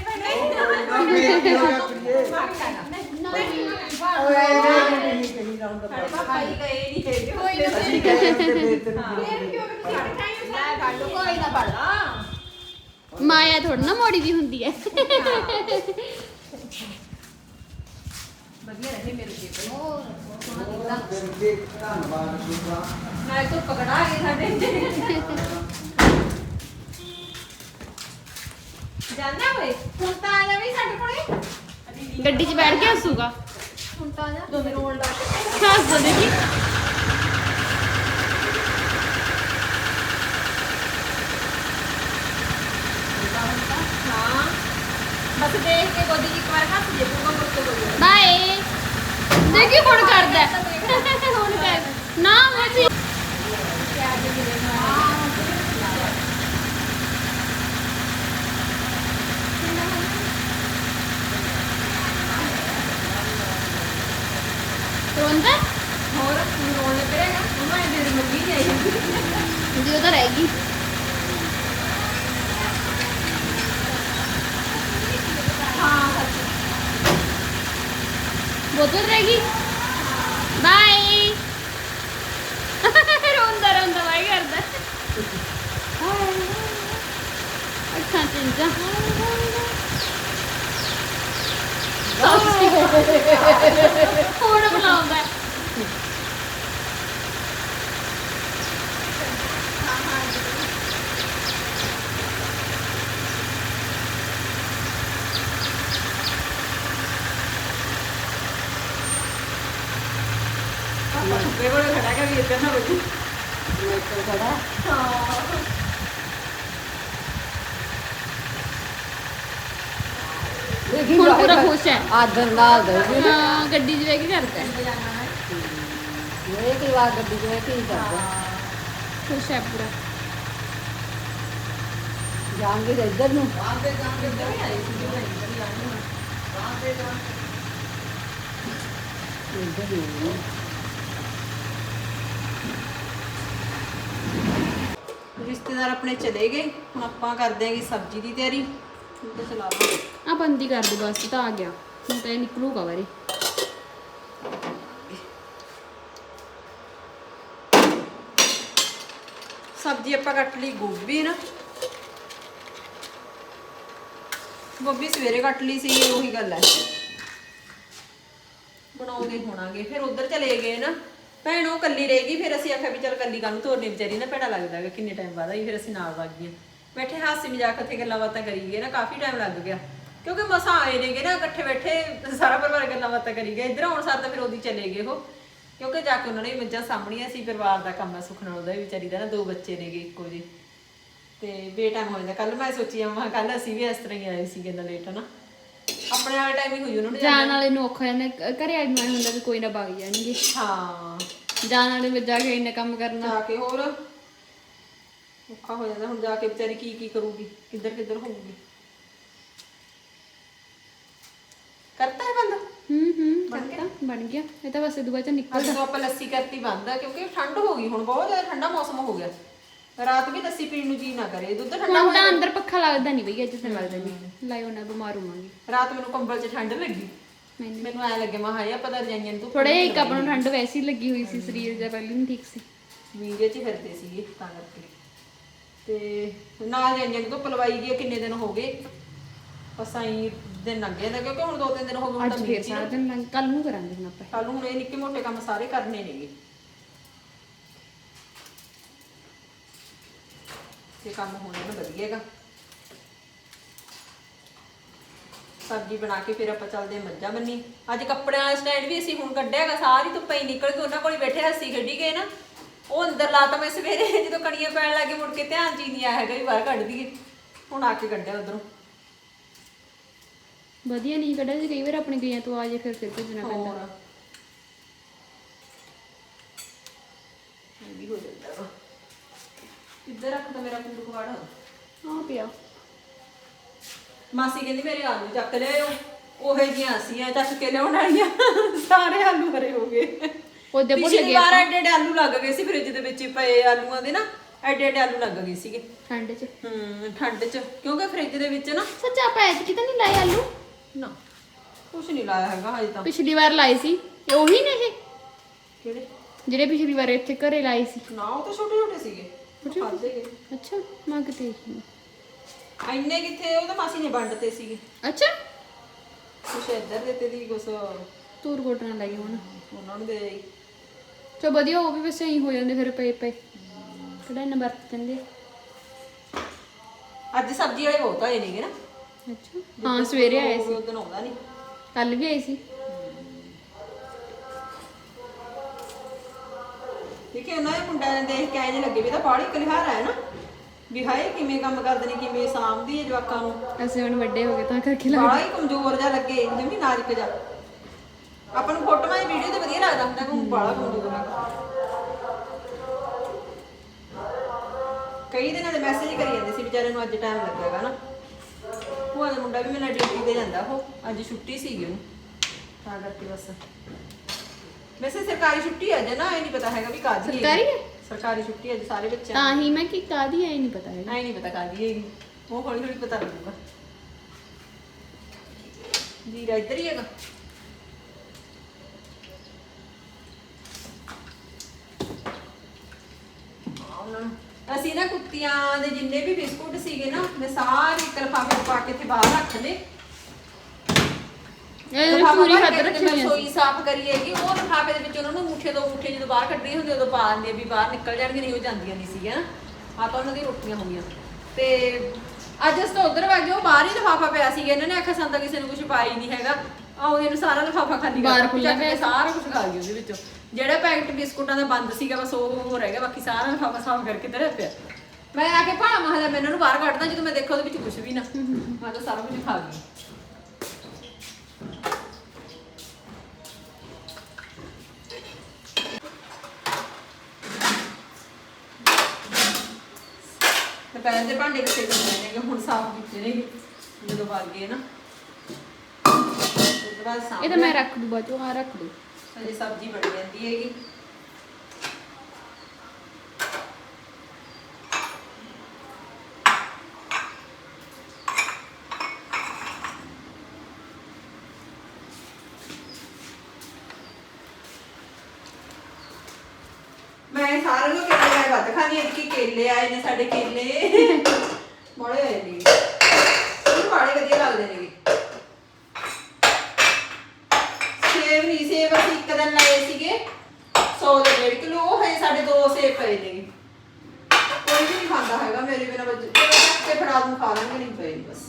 Speaker 2: ਮਾਇਆ ਥੋੜਾ ਨਾ ਮੋੜੀ ਦੀ ਹੁੰਦੀ ਹੈ। [LAUGHS]
Speaker 1: ਵਧੀਆ ਰਹੇ ਮੇਰੇ ਜੀਵਨ। ਮੈਂ ਤਾਂ ਪਕੜਾ ਗਈ ਸਾਡੇ ਜਾਣਾ ਓਏ? ਹੁਣ ਤਾਂ ਆ ਜਾ ਵੀ ਸਾਡੇ ਕੋਲੇ।
Speaker 2: ਗੱਡੀ 'ਚ ਬੈਠ ਕੇ ਹੱਸੂਗਾ।
Speaker 1: ਹੁਣ ਤਾਂ ਆ ਜਾ। ਦੋ ਮਿੰਟ ਹੋਣ ਲੱਗ
Speaker 2: ਹੱਸ ਦੇਖੀ
Speaker 1: ਹਾਂ। ਬਸ ਦੇਖ ਕੇ ਗੋਦੀ 'ਚ ਇੱਕ ਵਾਰ ਹੱਥ ਦੇ ਪੂਗਾ ਮੁੜ ਕੇ ਬੋਲਿਓ
Speaker 2: ਬਾਏ ਦੇਖੀ ਹੁਣ ਕਰਦਾ ਹੈ। ਹੁਣ ਕਰ ਨਾ ਮੋਚੀ ਰੋਂਦਾ?
Speaker 1: ਹੋਰ ਰੋਣ ਲੱਗ ਰਿਹਾ ਉਹਨੂੰ ਐ ਦੇ ਮੰਮੀ ਨਹੀਂ ਆਈ।
Speaker 2: ਜੀ ਉਹ ਤਾਂ ਰਹਿ ਗਈ ਬੋਤਲ [LAUGHS] ਰਹਿ ਗਈ ਬਾਏ ਰੋਂਦਾ ਰੋਂਦਾ ਬਾਈ ਕਰਦਾ ਅੱਖਾਂ ਚਿੰਜਾ ਹੁਣ
Speaker 1: ਪਾਪਾ ਸੁੱਕੇ ਕੋਲੇ ਖੜਾ ਕੇ ਵੀ ਇੱਧਰ ਨਾ ਬੈਠੀ
Speaker 2: ਹੁਣ ਪੂਰਾ ਖੁਸ਼ ਹੈ
Speaker 5: ਆਦਰ ਨਾਲ ਦੇ
Speaker 2: ਹਾਂ ਗੱਡੀ 'ਚ ਬਹਿ ਕੇ ਕਰਦਾ ਹੈ।
Speaker 5: ਇਹ ਕੀ ਵਾਰ ਗੱਡੀ ਚ ਕੀ ਕਰਦਾ
Speaker 2: ਖੁਸ਼ ਹੈ ਪੂਰਾ
Speaker 1: ਜਾਣਗੇ ਤਾਂ ਇੱਧਰ ਨੂੰ ਆਂਦੇ ਜਾਣਗੇ ਇੱਧਰ ਹੀ ਆਏ ਸੀ ਜੋ ਇੱਧਰ ਹੀ ਆਣੇ ਹੁਣ ਆਂਦੇ ਜਾਣਗੇ ਇੱਧਰ ਹੀ ਆਉਣੇ। ਰਿਸ਼ਤੇਦਾਰ ਆਪਣੇ ਚਲੇ ਗਏ। ਹੁਣ ਆਪਾਂ ਕਰਦੇ ਆਂਗੇ ਸਬਜ਼ੀ ਦੀ ਤਿਆਰੀ। ਹੁਣ ਤਾਂ
Speaker 2: ਆ ਬੰਦੀ ਕਰ ਦੇ ਬਸ ਤਾਂ ਆ ਗਿਆ। ਹੁਣ ਤਾਂ ਇਹ ਨਿਕਲੂਗਾ ਵਾਰੇ
Speaker 1: ਸਬਜ਼ੀ ਆਪਾਂ ਕੱਟ ਲਈ ਗੋਭੀ ਨਾ। ਗੋਭੀ ਸਵੇਰੇ ਕੱਟ ਲਈ ਸੀ ਉਹੀ ਗੱਲ ਹੈ। ਬਣਾਉਂਦੇ ਹੋਣਾਗੇ ਫਿਰ ਉਧਰ ਚਲੇ ਗਏ ਨਾ। ਭੈਣ, ਉਹ ਕੱਲੀ ਰਹੇਗੀ ਫਿਰ ਅਸੀਂ ਆਖਿਆ ਵੀ ਚੱਲ ਕੱਲੀ ਕਾਹਨੂੰ ਤੋਰਨੀ ਵਿਚਾਰੀ ਨਾ ਭੈੜਾ ਲੱਗਦਾ ਹੈਗਾ ਕਿੰਨੇ ਟਾਈਮ ਬਾਅਦ ਆਈ, ਫਿਰ ਅਸੀਂ ਨਾਲ ਵਗ ਗਏ ਬੈਠੇ ਹਾਸੀ ਮਜ਼ਾਕ ਉੱਥੇ ਗੱਲਾਂ ਬਾਤਾਂ ਕਰੀ ਗਏ ਨਾ, ਕਾਫੀ ਟਾਈਮ ਲੱਗ ਗਿਆ। ਕਿਉਂਕਿ ਮਸਾਂ ਆਏ ਨੇਗੇ ਨਾ, ਇਕੱਠੇ ਬੈਠੇ, ਸਾਰਾ ਪਰਿਵਾਰ ਗੱਲਾਂ ਬਾਤਾਂ ਕਰੀ ਗਿਆ ਇੱਧਰ ਆਉਣ ਸਾਰ ਤਾਂ ਫਿਰ ਉਹਦੀ ਚਲੇ ਗਏ ਉਹ। ਕਿਉਂਕਿ ਜਾ ਕੇ ਉਹਨਾਂ ਨੇ ਮੱਝਾਂ ਸਾਹਮਣੀਆਂ ਸੀ, ਪਰਿਵਾਰ ਦਾ ਕੰਮ ਹੈ ਸੁੱਖ ਉਹਦਾ ਵੀ, ਵਿਚਾਰੀ ਦਾ ਨਾ, ਦੋ ਬੱਚੇ ਨੇਗੇ ਇੱਕੋ ਜਿਹੇ। ਤੇ ਬੇਟਾਈਮ ਹੋ ਜਾਂਦਾ। ਕੱਲ ਮੈਂ ਸੋਚੀ ਆ ਮੈਂ ਕੱਲ ਅਸੀਂ ਵੀ ਇਸ ਤਰ੍ਹਾਂ ਹੀ ਆਏ ਸੀਗੇ ਨਾ ਲੇਟ ਨਾ ਆਪਣੇ ਵਾਲਾ ਟਾਈਮ ਹੀ ਹੋਈ ਉਹਨਾਂ ਨੂੰ
Speaker 2: ਜਾਣ ਵਾਲੇ ਨੂੰ ਔਖਾ ਜਾਂਦਾ ਘਰੇ ਆਈ ਮੈਂ ਹੁੰਦਾ ਵੀ ਕੋਈ ਨਾ ਵਗ ਜਾਣਗੇ।
Speaker 1: ਹਾਂ।
Speaker 2: ਜਾਣ ਵਾਲੇ ਵਿੱਚ ਜਾ ਕੇ ਇੰਨਾ ਕੰਮ ਕਰਨਾ।
Speaker 1: ਜਾ ਕੇ ਹੋਰ। ਔਖਾ ਹੋ ਜਾਂਦਾ ਹੁਣ ਜਾ ਕੇ ਵਿਚਾਰੀ ਕੀ ਕੀ ਕਰੂਗੀ ਕਿੱਧਰ ਕਿੱਧਰ ਹੋਊਗੀ। ਕਰਤਾ ਹੈ ਬੰਦ?
Speaker 2: ਹੂੰ ਹੂੰ ਕਰਤਾ ਬਣ ਗਿਆ। ਇਹ ਤਾਂ ਬਸ ਦੁਬਾਰਾ ਚ ਨਿਕਲ
Speaker 1: ਅੱਜ ਤੋਂ ਆਪਾਂ ਲੱਸੀ ਕਰਤੀ ਬੰਦ ਆ ਕਿਉਂਕਿ ਠੰਡ ਹੋ ਗਈ ਹੁਣ ਬਹੁਤ ਜ਼ਿਆਦਾ ਠੰਡਾ ਮੌਸਮ ਹੋ ਗਿਆ। ਰਾਤ ਵੀ ਲੱਸੀ ਪੀਣ ਨੂੰ ਜੀ ਨਾ ਕਰੇ ਦੁੱਧ ਠੰਡਾ
Speaker 2: ਹੁਣ ਤਾਂ ਅੰਦਰ ਪੱਖਾ ਲੱਗਦਾ ਨਹੀਂ ਬਈ ਅੱਜ ਤਾਂ ਲੱਗਦਾ ਨਹੀਂ ਲਾਇਓ ਨਾ ਬਿਮਾਰ ਹੋਵਾਂਗੇ।
Speaker 1: ਰਾਤ ਮੈਨੂੰ ਕੰਬਲ 'ਚ ਠੰਡ ਲੱਗੀ।
Speaker 2: ਮੈਨੂੰ
Speaker 1: ਮੈਨੂੰ ਐ ਲੱਗੇ ਮੈਂ ਹਾਏ ਪਤਾ ਰਜਾਈਆਂ ਨੂੰ
Speaker 2: ਥੋੜਾ ਜਿਹਾ ਇੱਕ ਆਪਾਂ ਨੂੰ ਠੰਡ ਵੈਸੀ ਲੱਗੀ ਹੋਈ ਸੀ ਸਰੀਰ ਜਿਹਾ ਪਹਿਲਾਂ ਨਹੀਂ ਠੀਕ ਸੀ।
Speaker 1: ਵੀਡੀਓ 'ਚ ਹੀ ਫਿਰਦੇ ਸੀਗੇ ਤਾਂ ਕਰਕੇ। ਤੇ ਨਾਲ ਜਾਈਆਂ ਨੂੰ ਧੁੱਪ ਲਵਾਈ ਗਈ ਆ, ਕਿੰਨੇ ਦਿਨ ਹੋ ਗਏ? ਬਸ ਆਈ ਦਿਨ ਲੰਘੇ ਨੇ ਕਿਉਂਕਿ ਹੁਣ ਦੋ ਤਿੰਨ ਦਿਨ ਹੋ ਗਏ ਹੁਣ
Speaker 2: ਅੱਜ
Speaker 1: ਤਾਂ
Speaker 2: ਫੇਰ ਸਾਰਾ ਦਿਨ ਕੱਲ ਨੂੰ ਕਰਾਂਗੇ ਹੁਣ ਆਪਾਂ।
Speaker 1: ਕੱਲ ਨੂੰ ਹੁਣ ਇਹ ਨਿੱਕੇ ਮੋਟੇ ਕੰਮ ਸਾਰੇ ਕਰਨੇ ਨੇਗੇ। ਤੇ ਕੰਮ ਹੋਣੇ ਨਾ ਵਧੀਆਗਾ ਸਬਜ਼ੀ ਬਣਾ ਕੇ ਫਿਰ ਆਪਾਂ ਚੱਲਦੇ ਮੱਝਾਂ ਬੰਨੀ ਅੱਜ ਕੱਪੜਿਆਂ ਵਾਲਾ ਸਟੈਂਡ ਵੀ ਅਸੀਂ ਹੁਣ ਕੱਢਿਆਗਾ ਸਾਰੀ ਧੁੱਪਾਂ ਹੀ ਨਿਕਲ ਕੇ ਉਹਨਾਂ ਕੋਲ ਬੈਠੇ ਹੱਸੀ ਖੇਡੀ ਗਏ ਨਾ ਉਹ ਅੰਦਰ ਲਾਤਾ ਮੈਂ ਸਵੇਰੇ ਜਦੋਂ ਕਣੀਆਂ ਪੈਣ ਲੱਗੇ ਮੁੜ ਕੇ ਧਿਆਨ ਚ ਨਹੀਂ ਆਇਆ ਹੈਗਾ ਵੀ ਬਾਹਰ ਕੱਢ ਦਈਏ। ਹੁਣ ਆ ਕੇ ਕੱਢਿਆ ਉਧਰੋਂ।
Speaker 2: ਵਧੀਆ ਨਹੀਂ ਕੱਢਿਆ ਸੀ ਕਈ ਵਾਰ ਆਪਣੇ ਗਈਆਂ ਤੋਂ ਆ ਜੇ ਫਿਰ ਫਿਰ ਭੇਜਣਾ ਪੈਂਦਾ।
Speaker 1: ਹੋਰ। ਇਹ ਵੀ ਹੋ ਜਾਂਦਾ ਵਾ। ਕਿੱਧਰ ਰੱਖਦਾ ਮੇਰਾ ਕੁੰਡਕਵਾੜ
Speaker 2: ਹਾਂ ਪਿਆ।
Speaker 1: ਮਾਸੀ ਕਹਿੰਦੀ ਮੇਰੇ ਆਲੂ ਚੱਕ ਲਿਆਓ ਉਹੇ ਜੀਆਂ ਸੀਆਂ ਚੱਕ ਕੇ ਲਿਆਉਣ ਵਾਲੀਆਂ। ਸਾਰੇ ਆਲੂ ਹਰੇ ਹੋ ਗਏ।
Speaker 2: ਉਹਦੇ ਭੁੱਲ
Speaker 1: ਪਿਛਲੀ
Speaker 2: ਗਏ
Speaker 1: ਵਾਰ ਐਡੇ ਐਡੇ ਆਲੂ ਲੱਗ ਗਏ ਸੀ ਫ੍ਰਿਜ ਦੇ ਵਿੱਚ ਪਏ ਆਲੂਆਂ ਦੇ ਨਾ ਐਡੇ ਐਡੇ ਆਲੂ ਲੱਗ ਗਏ ਸੀਗੇ।
Speaker 2: ਠੰਡ 'ਚ।
Speaker 1: ਹੂੰ ਠੰਡ 'ਚ। ਕਿਉਂਕਿ ਫ੍ਰਿਜ ਦੇ ਵਿੱਚ ਨਾ
Speaker 2: ਸੱਚ ਆਪਾਂ ਐਤਕੀ ਤਾਂ ਨਹੀਂ ਲਾਏ ਆਲੂ?
Speaker 1: ਨਾ ਕੁਛ ਨਹੀਂ ਲਾਇਆ ਹੈਗਾ ਹਜੇ ਤਾਂ।
Speaker 2: ਪਿਛਲੀ ਵਾਰ ਲਾਏ ਸੀ। ਇਹ ਉਹੀ ਨੇ ਇਹ?
Speaker 1: ਕਿਹੜੇ?
Speaker 2: ਜਿਹੜੇ ਪਿਛਲੀ ਵਾਰ ਇੱਥੇ ਘਰੇ ਲਾਏ ਸੀ।
Speaker 1: ਨਾ ਉਹ ਤਾਂ ਛੋਟੇ ਛੋਟੇ ਸੀਗੇ।
Speaker 2: ਅੱਛਾ। ਮੈਂ ਕਿਤੇ ਦੇਖੀ
Speaker 1: ਇੰਨੇ ਕਿੱਥੇ ਉਹ ਤਾਂ ਮਾਸੀ ਨੇ ਵੰਡਤੇ ਸੀਗੇ।
Speaker 2: ਅੱਛਾ।
Speaker 1: ਕੁਛ ਇੱਧਰ ਦਿੱਤੇ ਦੀ ਕੁਛ
Speaker 2: ਤੂਰ ਨਾਲ ਲਾਈ ਹੁਣ।
Speaker 1: ਉਹਨਾਂ ਨੂੰ ਦੇ ਆਈ।
Speaker 2: ਚੋ ਵਧੀਆ ਉਹ ਵੀ ਵੈਸੇ ਹੀ ਹੋ ਜਾਂਦੇ ਫਿਰ ਪਏ ਪਏ। ਕਿਹੜਾ ਇਹਨਾਂ ਵਰਤ ਜਾਂਦੇ
Speaker 1: ਅੱਜ ਸਬਜ਼ੀ ਵਾਲੇ ਬਹੁਤ ਆਏ ਨੇਗੇ ਨਾ।
Speaker 2: ਅੱਛਾ। ਹਾਂ ਸਵੇਰੇ ਆਏ ਸੀ।
Speaker 1: ਉਹ ਦਿਨ ਆਉਂਦਾ ਨਹੀਂ
Speaker 2: ਕੱਲ ਵੀ ਆਏ ਸੀ।
Speaker 1: ਹੈ ਉਹਨਾਂ ਦੇ ਮੁੰਡਿਆਂ ਨੇ ਦੇਖ ਕੇ ਐਂ ਲੱਗੇ ਵੀ ਇਹ ਤਾਂ ਬਾਹਲੀ ਕਲਿਹਾਰ ਹੈ ਨਾ। ਵੀ ਹਾਏ ਕਿਵੇਂ ਕੰਮ ਕਰਦੇ ਨੇ ਕਿਵੇਂ ਸਾਂਭਦੀ ਹੈ ਜਵਾਕਾਂ ਨੂੰ।
Speaker 2: ਅਸੀਂ ਹੁਣ ਵੱਡੇ ਹੋ ਗਏ ਤਾਂ ਕਰਕੇ ਲਾ
Speaker 1: ਬਾਹਲਾ ਹੀ ਕਮਜ਼ੋਰ ਜਿਹਾ ਲੱਗੇ ਜਮੀ ਨਾਜ਼ੁਕ ਜਿਹਾ। ਆਪਾਂ ਨੂੰ ਫੋਟੋਆਂ ਦੀ ਵੀਡੀਓ ਤੇ ਵਧੀਆ ਲੱਗਦਾ ਹੁੰਦਾ ਕਿ ਬਾਹਲਾ ਕਮਜ਼ੋਰ ਹੈ ਕਈ ਦਿਨਾਂ ਦੇ ਮੈਸੇਜ ਕਰੀ ਜਾਂਦੇ ਸੀ ਵਿਚਾਰੇ ਨੂੰ ਅੱਜ ਟਾਈਮ ਲੱਗੇਗਾ ਨਾ। ਉਹ ਮੁੰਡਾ ਵੀ ਮੇਰਾ ਡਿਊਟੀ ਤੇ ਜਾਂਦਾ ਉਹ ਅੱਜ ਛੁੱਟੀ ਸੀਗੀ ਉਹਨੂੰ। ਤਾਂ ਕਰਕੇ ਬਸ। ਵੈਸੇ ਸਰਕਾਰੀ ਛੁੱਟੀ ਹੈ ਜੇ ਨਾ ਇਹ ਨਹੀਂ ਪਤਾ ਹੈਗਾ ਵੀ ਕਾਹਦੀ
Speaker 2: ਸਰਕਾਰੀ ਹੈ?
Speaker 1: ਸਰਕਾਰੀ ਛੁੱਟੀ ਅੱਜ ਸਾਰੇ ਬੱਚਿਆਂ
Speaker 2: ਤਾਂ ਹੀ ਮੈਂ ਕਿ ਕਾਦੀ ਆਈ ਨਹੀਂ ਪਤਾ ਹੈਗਾ।
Speaker 1: ਐ ਨਹੀਂ ਪਤਾ ਕਾਹਦੀ ਹੈਗੀ। ਉਹ ਹੌਲੀ ਹੌਲੀ ਪਤਾ ਲੱਗੂਗਾ। ਜੀਰਾ ਇੱਧਰ ਹੀ ਹੈਗਾ। ਆਹ ਉਹਨਾਂ ਨੂੰ- ਅਸੀਂ ਨਾ ਕੁੱਤੀਆਂ ਦੇ ਜਿੰਨੇ ਵੀ ਬਿਸਕੁਟ ਸੀਗੇ ਨਾ ਮੈਂ ਸਾਰੇ ਇੱਕ ਲਿਫਾਫੇ 'ਚ ਪਾ ਕੇ ਇੱਥੇ ਬਾਹਰ ਰੱਖ ਲਏ।
Speaker 2: ਇਹ
Speaker 1: ਭਰ
Speaker 2: ਹੱਦ ਰੱਖੀ ਹੋਈ ਆ।
Speaker 1: ਰਸੋਈ ਸਾਫ਼ ਕਰੀ ਹੈਗੀ ਉਹ ਲਿਫਾਫੇ ਦੇ ਵਿੱਚ ਉਹਨਾਂ ਨੂੰ ਮੁੱਠੇ ਦੋ ਮੁੱਠੇ ਜਦੋਂ ਬਾਹਰ ਕੱਢਣੀ ਹੁੰਦੀ ਉਦੋਂ ਪਾ ਦਿੰਦੇ ਆ ਵੀ ਬਾਹਰ ਨਿਕਲ ਜਾਣਗੇ ਨਹੀਂ ਉਹ ਜਾਂਦੀਆਂ ਨਹੀਂ ਸੀਗੀਆਂ। ਆ ਤਾਂ ਉਹਨਾਂ ਦੀ ਰੋਟੀਆਂ ਹੋ ਗਈਆਂ ਤੇ ਅੱਜ ਅਸੀਂ ਤਾਂ ਉਧਰ ਵਗ ਜਾਓ ਬਾਹਰ ਹੀ ਲਿਫਾਫਾ ਪਿਆ ਸੀਗਾ ਇਹਨਾਂ ਨੇ ਆਖਿਆ ਸਾਨੂੰ ਤਾਂ ਕਿਸੇ ਨੂੰ ਕੁਝ ਪਾਇਆ ਹੀ ਨਹੀਂ ਹੈਗਾ। ਆਉਂਦੇ ਨੂੰ ਸਾਰਾ ਲਿਫਾਫਾ ਖਾਲੀ
Speaker 2: ਬਾਹਰ ਖੁੱਲ੍ਹਾ ਪਿਆ।
Speaker 1: ਸਾਰਾ ਕੁਝ ਖਾ ਗਈ ਉਹਦੇ ਵਿੱਚੋਂ। ਜਿਹੜਾ ਪੈਕਟ ਬਿਸਕੁਟਾਂ ਦਾ ਬੰਦ ਸੀਗਾ ਬਸ ਉਹ ਹੋ ਰਹਿ ਗਿਆ ਬਾਕੀ ਸਾਰਾ ਲਿਫਾਫਾ ਸਾਫ਼ ਕਰਕੇ ਤੇ ਮੈਂ ਆ ਕੇ ਭਾਣਾ ਮਹਲਾ ਮੈਂ ਇਹਨਾਂ ਨੂੰ ਬਾਹਰ ਕੱਢਦਾ ਜਦੋਂ ਮੈਂ ਦੇਖਿਆ ਉਹਦੇ ਵਿੱਚ ਕੁਝ ਵੀ ਨਾ। ਮੈਂ ਤਾਂ ਸਾਰਾ ਕੁਝ ਖਾ ਗਈ ਦੁਪਹਿਰ ਦੇ ਭਾਂਡੇ ਕਿੱਥੇ ਕਰਨੇ ਨੇ ਕਿ ਹੁਣ ਸਾਫ਼ ਕੀਤੇ ਨੇ ਜਦੋਂ ਵਗ ਗਏ ਨਾ। ਬਾਅਦ
Speaker 2: ਇਹ ਤਾਂ ਮੈਂ ਰੱਖ ਦੂ ਚੋਂ ਆ ਰੱਖ ਦੂ।
Speaker 1: ਹਜੇ ਸਬਜ਼ੀ ਬਣ ਜਾਂਦੀ ਹੈਗੀ ਮੈਂ ਸਾਰਿਆਂ ਨੂੰ ਕੇਲੇ ਆਏ ਵੱਧ ਕੇਲੇ ਆਏ ਨੇ ਸਾਡੇ ਕੇਲੇ। ਬੜੇ ਆਏ ਨੇ। ਇਹ ਬੜੇ ਵਧੀਆ ਲੱਗਦੇ ਨੇਗੇ। ਸੇਬ ਨਹੀਂ, ਸੇਬ ਅਸੀਂ ਇੱਕ ਦਿਨ ਲਏ ਸੀਗੇ। 100 ਦੇ ਡੇਢ ਕਿਲੋ, ਉਹ ਹੈ ਸਾਡੇ ਦੋ ਸੇਬ ਪਏ ਨੇ। ਕੋਈ ਵੀ ਨਹੀਂ ਖਾਂਦਾ ਹੈਗਾ ਮੇਰੇ ਬਿਨਾਂ ਬੱਚੇ ਜੇ ਫੜਾ ਦੂੰ, ਖਾ ਲੈਣਗੇ, ਨਹੀਂ ਪਏ ਬਸ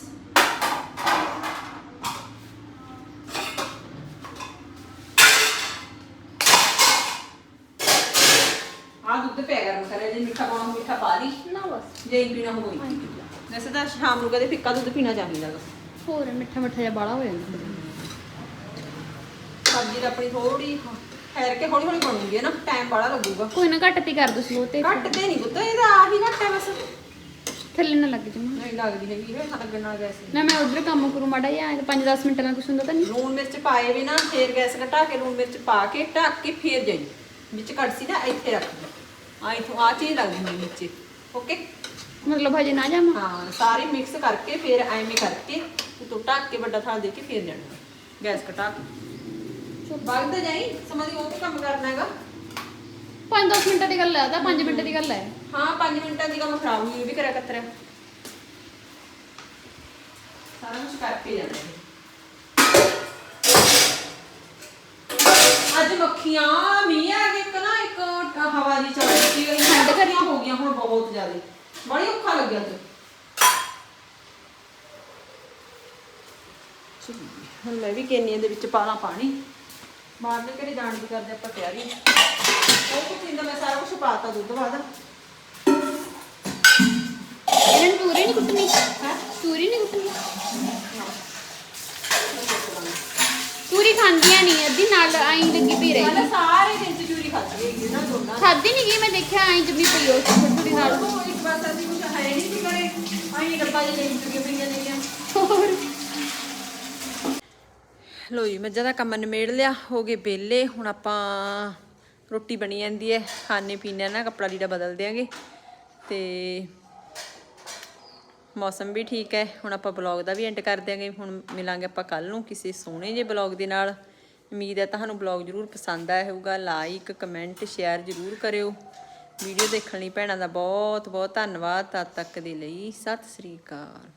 Speaker 1: ਆ ਦੁੱਧ ਪਿਆ ਗਰਮ ਕਰਿਆ ਜੇ ਮਿੱਠਾ ਪਾਉਣਾ ਹੋਵੇ ਮਿੱਠਾ ਪਾ ਲਈ।
Speaker 2: ਨਾ ਬਸ।
Speaker 1: ਜੇ ਹੀ ਪੀਣਾ ਹੋਵੇ ਵੈਸੇ ਤਾਂ ਸ਼ਾਮ ਨੂੰ ਕਦੇ ਫਿੱਕਾ ਦੁੱਧ ਪੀਣਾ ਚਾਹੀਦਾ ਗਾ।
Speaker 2: ਹੋਰ ਮਿੱਠਾ ਮਿੱਠਾ ਜਿਹਾ ਬਾਲਾ ਹੋ ਜਾਂਦਾ।
Speaker 1: ਸਬਜ਼ੀ ਤਾਂ ਆਪਣੀ ਥੋੜੀ ਠਹਿਰ ਕੇ ਹੌਲੀ ਹੌਲੀ ਬਣੂਗੀ ਨਾ? ਟਾਈਮ ਬੜਾ ਲੱਗੂਗਾ।
Speaker 2: ਕੋਈ ਨਾ ਘੱਟ ਤੇ ਕਰ ਦੋ ਸਲੋ ਤੇ।
Speaker 1: ਘੱਟ ਤੇ ਨਹੀਂ ਪੁੱਤ ਇਹਦਾ ਆਹੀ ਘੱਟ ਹੈ ਬਸ।
Speaker 2: ਥੱਲੇ ਨਾ ਲੱਗ ਜਾਵਾਂ
Speaker 1: ਨਹੀਂ ਲੱਗਦੀ ਹੈਗੀ ਇਹ ਲੱਗਣ ਨਾਲ ਗੈਸ।
Speaker 2: ਨਾ ਮੈਂ ਉਧਰ ਕੰਮ ਕਰੂ ਮਾੜਾ ਜਿਹਾ 5-10 ਮਿੰਟ ਨਾਲ ਕੁਛ ਹੁੰਦਾ ਤਾਂ ਨਹੀਂ
Speaker 1: ਲੂਣ ਮਿਰਚ ਪਾਏ ਵੀ ਨਾ ਫੇਰ ਗੈਸ ਘਟਾ ਕੇ ਲੂਣ ਮਿਰਚ ਪਾ ਕੇ ਢੱਕ ਕੇ ਫੇਰ ਜਾਈ। ਵਿੱਚ ਕੜਸੀ ਨਾ ਇੱਥੇ ਰੱਖ। ਦੇ ਆ ਇਥੋਂ ਆ ਚੀਜ਼ ਲੱਗਦੀ ਹੁੰਦੀ ਨੀਚੇ ਓਕੇ
Speaker 2: ਮਤਲਬ ਹਜੇ ਨਾ ਜਾਵਾਂ?
Speaker 1: ਹਾਂ ਸਾਰੇ ਮਿਕਸ ਕਰਕੇ ਫੇਰ ਐਵੇਂ ਕਰਕੇ ਉਤੋਂ ਢੱਕ ਕੇ ਵੱਡਾ ਥਾਲ ਦੇ ਕੇ ਫੇਰ ਜਾਣਾ। ਗੈਸ ਘਟਾ ਕੇ। ਵਗਦਾ ਜਾਈ ਸਮਝੀ ਉਹ ਕੰਮ ਕਰਨਾ ਹੈਗਾ?
Speaker 2: 5-10 ਮਿੰਟਾਂ ਦੀ ਗੱਲ ਹੈ ਤਾਂ 5 ਮਿੰਟ ਦੀ ਗੱਲ ਹੈ।
Speaker 1: ਹਾਂ 5 ਮਿੰਟਾਂ ਦੀ ਕੰਮ ਖਰਾਬ ਹੋਈ ਵੀ ਕਰਿਆ ਕਤਰਿਆ ਸਾਰਾ ਕੁਝ ਕਰਕੇ ਜਾਣਾ ਅੱਜ ਮੱਖੀਆਂ ਮੀਂਹ ਆ ਗਿਆ ਇੱਕ ਨਾ ਇੱਕ ਹਵਾ ਦੀ ਚੱਲ ਰਹੀ ਸੀ ਠੰਡ ਕਰੀਆਂ ਹੋ ਗਈਆਂ ਹੁਣ ਬਹੁਤ ਜ਼ਿਆਦਾ। ਬੜੀ ਔਖਾ ਲੱਗਿਆ ਅੱਜ। ਚਲੋ, ਹੁਣ ਮੈਂ ਵੀ ਕੇਨੀਆਂ ਦੇ ਵਿੱਚ ਪਾਣਾ ਪਾਣੀ ਮਾਰਨੇ ਕਿਹੜੇ ਜਾਣ ਦੀ ਕਰਦੇ ਆਪਾਂ ਤਿਆਰੀ ਉਹ ਕੁਝ ਇੰਦਾ ਮੈਂ ਸਾਰਾ ਕੁਝ ਪਾਤਾ ਦੁੱਧ ਬਾਅਦ।
Speaker 2: ਇਹਨਾਂ ਨੂੰ ਪੂਰੀ ਨਹੀਂ ਕੁੱਟਣੀ?
Speaker 1: ਹੈ?
Speaker 2: ਪੂਰੀ ਨਹੀਂ ਕੁੱਟਣੀ? ਪੂਰੀ ਖਾਂਦੀਆਂ ਨਹੀਂ ਅੱਧੀ ਨਾਲ ਆਈ ਲੱਗੀ ਪਈ ਰਹੀ
Speaker 1: ਸਾਰੇ ਦਿਨ ਚ ਚੂਰੀ ਖਾਧੀ ਹੈਗੀ ਨਾ ਦੋਨਾਂ
Speaker 2: ਖਾਦੀ ਨਹੀਂ ਗਈ ਮੈਂ ਦੇਖਿਆ ਆਈ ਜੰਮੀ ਪਈ ਉਹ ਥੋੜੀ ਥੋੜੀ ਨਾਲ।
Speaker 1: ਉਹ ਇੱਕ ਵਾਰ ਅਸੀਂ ਕੁਝ ਹੈ ਨਹੀਂ ਸੀ ਕਰੇ ਆਈ ਡੱਬਾ ਜਿਹਾ ਲੈ ਚੁੱਕੇ ਪਈਆਂ ਨੇ
Speaker 2: ਹੋਰ?
Speaker 1: ਲੋ ਜੀ ਮੱਝਾਂ ਦਾ ਕੰਮ ਨਿਮੇੜ ਲਿਆ ਹੋ ਗਏ ਬੇਲੇ ਹੁਣ ਆਪਾਂ ਰੋਟੀ ਬਣੀ ਜਾਂਦੀ ਹੈ ਖਾਣੇ ਪੀਣੇ ਨਾ ਕੱਪੜਾ ਲੀੜਾ ਬਦਲ ਦਿਆਂਗੇ। ਤੇ ਮੌਸਮ ਵੀ ਠੀਕ ਹੈ। ਹੁਣ ਆਪਾਂ ਬਲੌਗ ਦਾ ਵੀ ਐਂਡ ਕਰ ਦਿਆਂਗੇ। ਹੁਣ ਮਿਲਾਂਗੇ ਆਪਾਂ ਕੱਲ ਨੂੰ ਕਿਸੇ ਸੋਹਣੇ ਜਿਹੇ ਬਲੌਗ ਦੇ ਨਾਲ। ਉਮੀਦ ਹੈ ਤੁਹਾਨੂੰ ਬਲੌਗ ਜ਼ਰੂਰ ਪਸੰਦ ਆਇਆ ਹੋਊਗਾ। ਲਾਈਕ ਕਮੈਂਟ ਸ਼ੇਅਰ ਜ਼ਰੂਰ ਕਰਿਓ। ਵੀਡੀਓ ਦੇਖਣ ਲਈ ਭੈਣਾਂ ਦਾ ਬਹੁਤ ਬਹੁਤ ਧੰਨਵਾਦ। ਤਦ ਤੱਕ ਦੇ ਲਈ ਸਤਿ ਸ੍ਰੀ ਅਕਾਲ।